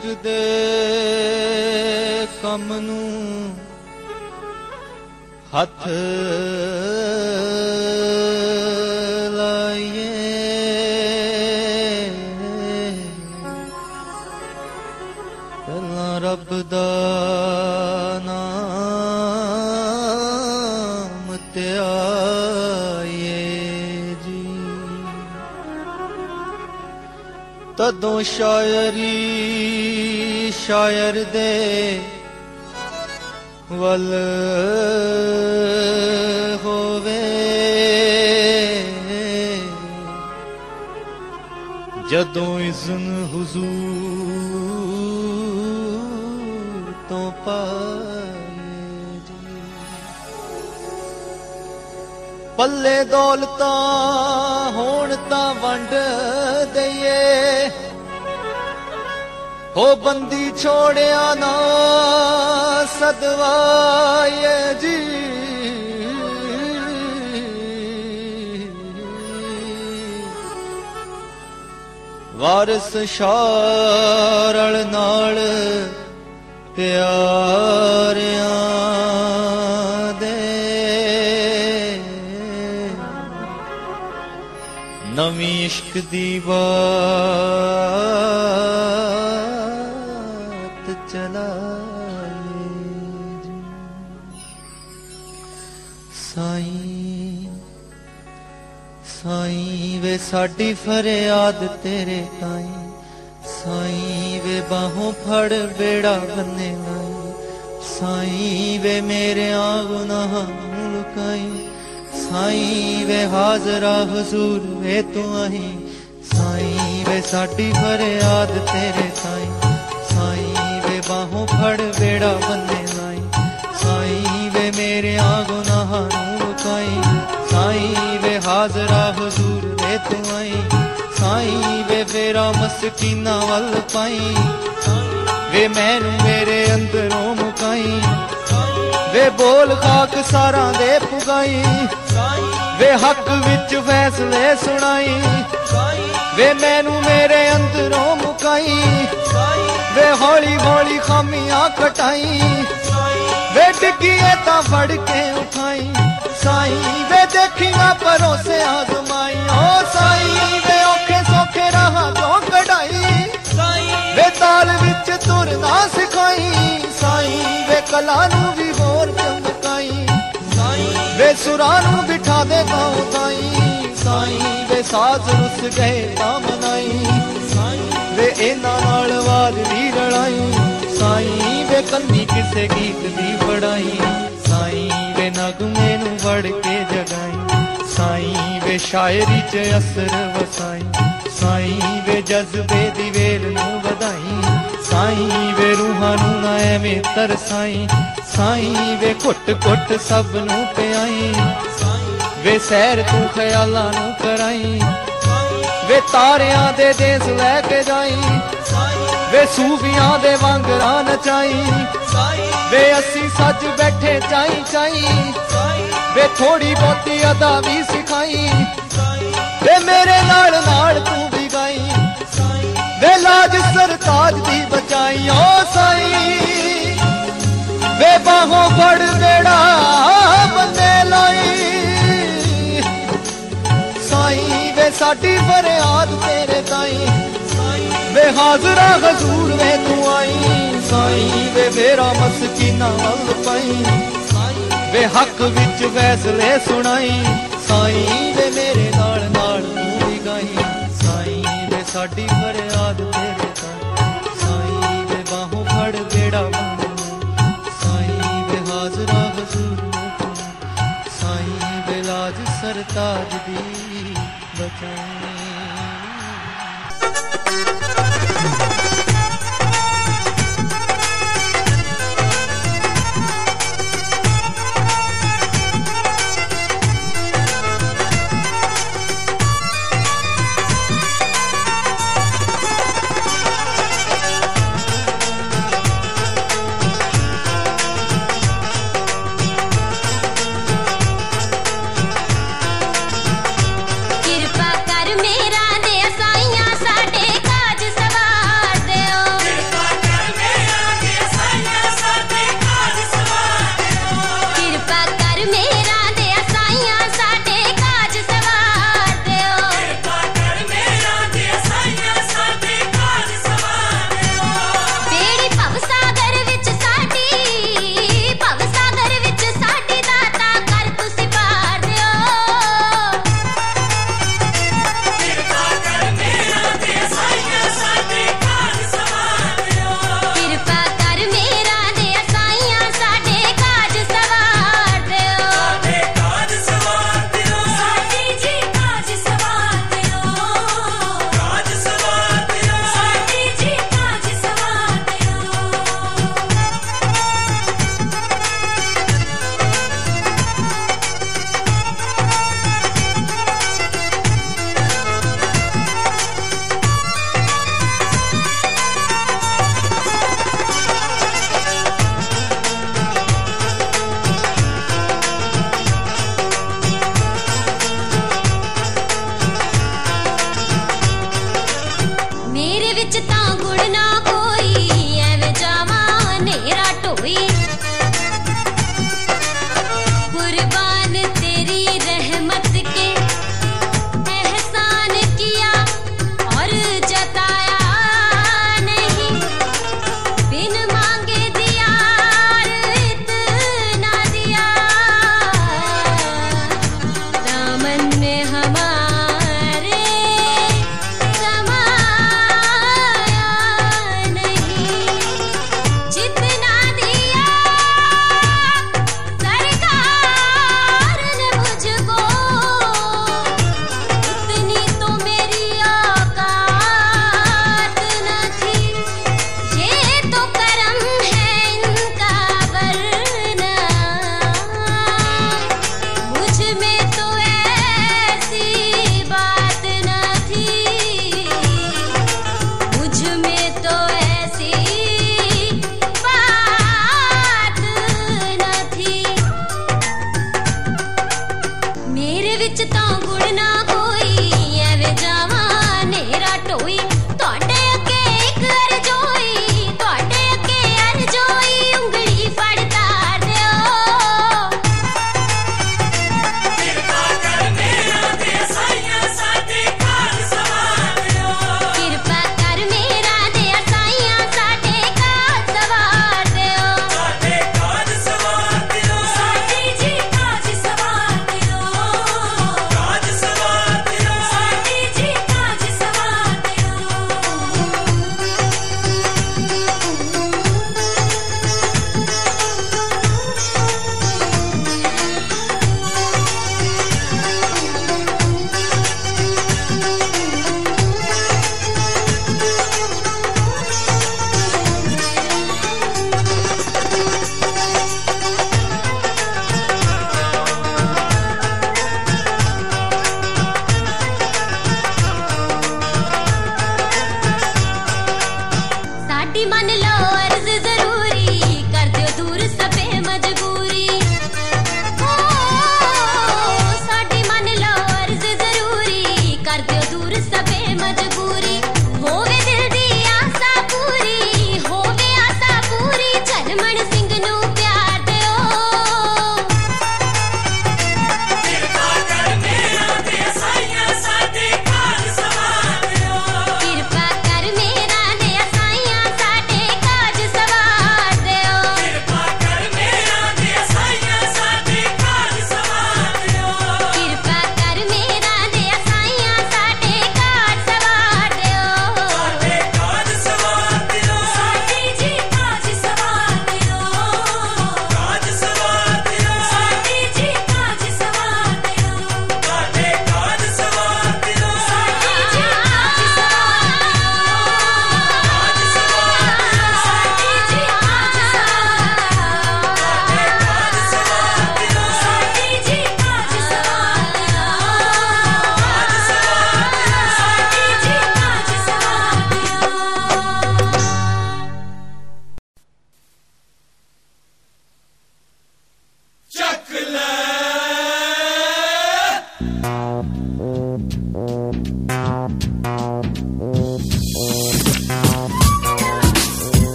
ਇਸ਼ਕ ਦੇ ਕੰਮ ਨੂੰ ਹੱਥ ਲਾਈਏ। ਪਹਿਲਾਂ ਰੱਬ ਦਾ ਤਦੋਂ ਸ਼ਾਇਰੀ ਸ਼ਾਇਰ ਦੇ ਵੱਲ ਹੋਵੇ। ਜਦੋਂ ਇਜ਼ਨ ਹਜ਼ੂਰ ਤੋਂ ਪਾਏ ਪੱਲੇ ਦੌਲਤਾਂ ਹੋਣ ਤਾਂ ਵੰਡ ਦਈਏ। ਹੋ ਬੰਦੀ ਛੋੜਿਆ ਨਾ ਸਦਵਾਏ ਜੀ। ਵਾਰਸ ਸ਼ਾਰਲ ਨਾਲ ਪਿਆਰਿਆਂ ਨਵੀਂ ਇਸ਼ਕ ਦੀ ਬਾਤ ਚਲਾਏ ਜੀ। ਸਾਈਂ ਸਾਈਂ ਵੇ ਸਾਡੀ ਫਰਿਆਦ ਤੇਰੇ ਤਾਈਂ। ਸਾਈਂ ਵੇ ਬਾਹੋਂ ਫੜ ਬੇੜਾ ਬੰਨੇ ਲਾਈ। ਸਾਈਂ ਵੇ ਮੇਰੇ ਗੁਨਾਹਾਂ ਨੂੰ ਲੁਕਾਈ। ਸਾਈਂ ਵੇ ਹਾਜ਼ਰਾ ਹਜ਼ੂਰ ਵੇ ਤੂੰ ਆਹੀ ਸਾਈਂ ਵੇ ਸਾਡੀ ਫਰਿਆਦ ਤੇਰੇ ਤਾਈਂ। ਸਾਈਂ ਵੇ ਬਾਹੋਂ ਫੜ ਬੇੜਾ ਬੰਨੇ ਲਾਈ ਸਾਈਂ ਵੇ ਮੇਰੇ ਆ ਗੁਨਾਹਾਂ ਨੂੰ ਮੁਕਾਈ ਸਾਈਂ ਵੇ ਹਾਜ਼ਰਾ ਹਜ਼ੂਰ ਵੇ ਤੂੰ ਆਈ ਸਾਈਂ ਵੇ ਫੇਰਾ ਮਸਕੀਨਾ ਵੱਲ ਪਾਈ। ਵੇ ਮੈਨੂੰ ਮੇਰੇ ਅੰਦਰੋਂ ਮੁਕਾਈ। ਵੇ ਬੋਲ ਖਾਕ ਸਾਰਾਂ ਦੇ ਪੁਗਾਈ। ਵੇ ਹੱਕ ਵਿੱਚ ਫੈਸਲੇ ਸੁਣਾਈ। ਵੇ ਮੈਨੂੰ ਮੇਰੇ ਅੰਦਰੋਂ ਮੁਕਾਈ। ਵੇ ਹੌਲੀ ਹੌਲੀ ਖਾਮੀਆਂ ਕਟਾਈ। ਵੇ ਡਿੱਗੀਏ ਤਾਂ ਫੜ ਕੇ ਉਠਾਈ। ਸਾਈਂ ਵੇ ਦੇਖੀਆਂ ਪਰੋਸੇ ਆਜ਼ਮਾਈ ਓ ਸਾਈਂ ਵੇ ਔਖੇ ਸੌਖੇ ਰਾਹਾਂ ਤੋਂ ਕਢਾਈ। ਵੇ ਤਾਲ ਵਿੱਚ ਤੁਰਨਾ ਸਿਖਾਈ। ਸਾਈਂ ਵੇ ਕਲਾ ਨੂੰ ਵੀ ਚਮਕਾਈ ਵੇ ਸੁਰਾਂ ਨੂੰ ਬਿਠਾ ਦੇ ਗਾਉਂ ਤਾਈ, ਸਾਈਂ ਵੇ ਸਾਜ਼ ਰੁੱਸ ਗਏ ਤਾਂ ਮਨਾਈ। ਵੇ ਇਹਨਾਂ ਨਾਲ ਆਵਾਜ਼ ਦੀ ਰਲਾਈ, ਸਾਈਂ ਵੇ ਕੰਨੀ ਕਿਸੇ ਗੀਤ ਦੀ ਫੜਾਈ ਸਾਈਂ ਵੇ ਨਗਮੇ ਨੂੰ ਵੜ ਕੇ ਜਗਾਈ, ਸਾਈਂ ਵੇ ਸ਼ਾਇਰੀ 'ਚ ਅਸਰ ਵਸਾਈ। ਸਾਈਂ ਵੇ ਜਜ਼ਬੇ ਦੀ ਵੇਲ ਨੂੰ ਵਧਾਈ, ਸਾਈਂ ਵੇ ਰੂਹਾਂ ਨੂੰ ਨਾ ਐਵੇਂ ਤਰਸਾਈ। ਸਾਈਂ ਵੇ ਘੁੱਟ ਘੁੱਟ ਸਭ ਨੂੰ ਪਿਆਈ। ਵੇ ਸੈਰ ਤੂੰ ਖਿਆਲਾਂ ਨੂੰ ਕਰਾਈ। ਵੇ ਤਾਰਿਆਂ ਦੇ ਦੇਸ ਲੈ ਕੇ ਜਾਈ। ਵੇ ਸੂਫੀਆਂ ਦੇ ਵਾਂਗਰਾਂ ਨਚਾਈ। ਵੇ ਅਸੀਂ ਸੱਜ ਬੈਠੇ ਚਾਈ ਚਾਈ। ਵੇ ਥੋੜੀ ਬਹੁਤੀ ਅਦਾ ਵੀ ਸਿਖਾਈ। ਵੇ ਮੇਰੇ ਨਾਲ ਨਾਲ ਤੂੰ ਵੀ ਗਾਈ। ਵੇ ਲਾਜ ਸਰਤਾਜ ਦੀ ਬਚਾਈ ਓ ਸਾਈ। ਬਾਹੋਂ ਫੜ ਬੇੜਾ ਬੰਦੇ ਲਾਈ? ਸਾਈਂ ਵੇ ਸਾਡੀ ਫਰਿਆਦ ਤੇਰੇ ਤਾਈਂ। ਵੇ ਹਾਜ਼ਰਾ ਹਜ਼ੂਰ ਵੇ ਤੂੰ ਆਈ। ਸਾਈਂ ਵੇ ਫੇਰਾ ਮਸਕੀਨਾ ਵੱਲ ਪਾਈ। ਵੇ ਹੱਕ ਵਿੱਚ ਫੈਸਲੇ ਸੁਣਾਈ। ਸਾਈਂ ਵੇ ਮੇਰੇ ਨਾਲ ਨਾਲ ਤੂੰ ਵੀ ਗਾਈ। ਸਾਈਂ ਵੇ ਸਾਡੀ ਫਰਿਆਦ ਤੇਰੇ ਲਾਜ ਦੀ ਬਚਾਈ। ಡಿ ಮನಲೋ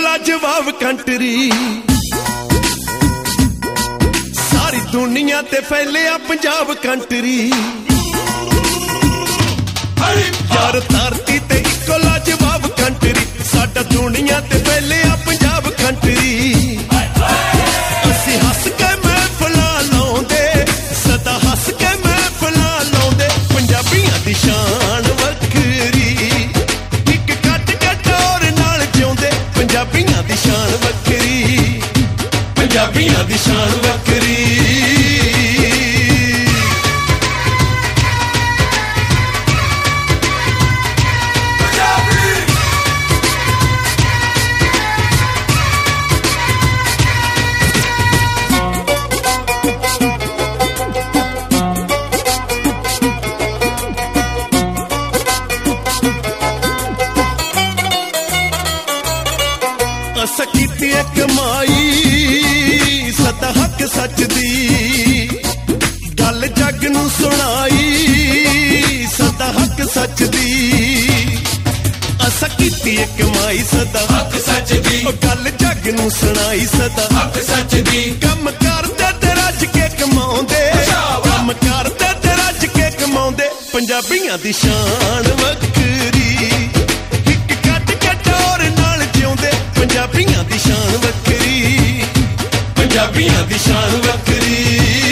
ਜਵਾਬ ਕੰਟਰੀ। ਸਾਰੀ ਦੁਨੀਆ ਤੇ ਫੈਲਿਆ ਪੰਜਾਬ ਕੰਟਰੀ। ਯਾਰ ਧਰਤੀ ਤੇ ਇੱਕੋ ਜਵਾਬ ਕੰਟਰੀ। ਸਾਡਾ ਦੁਨੀਆ ਤੇ ਫੈਲਿਆ ਕੀਤੀ ਏ ਕਮਾਈ ਸਦਾ। ਹੱਕ ਸੱਚ ਦੀ। ਉਹ ਗੱਲ ਜੱਗ ਨੂੰ ਸੁਣਾਈ ਸਦਾ। ਹੱਕ ਸੱਚ ਦੀ। ਕੰਮ ਕਰਦੇ ਤੇ ਰੱਜ ਕੇ ਕਮਾਉਂਦੇ। ਕੰਮ ਕਰਦੇ ਤੇ ਰੱਜ ਕੇ ਕਮਾਉਂਦੇ। ਪੰਜਾਬੀਆਂ ਦੀ ਸ਼ਾਨ ਵੱਖਰੀ। ਇੱਕ ਕੱਟ ਕੇ ਟੋਰ ਨਾਲ ਜਿਉਂਦੇ। ਪੰਜਾਬੀਆਂ ਦੀ ਸ਼ਾਨ ਵੱਖਰੀ। ਪੰਜਾਬੀਆਂ ਦੀ ਸ਼ਾਨ ਵੱਖਰੀ।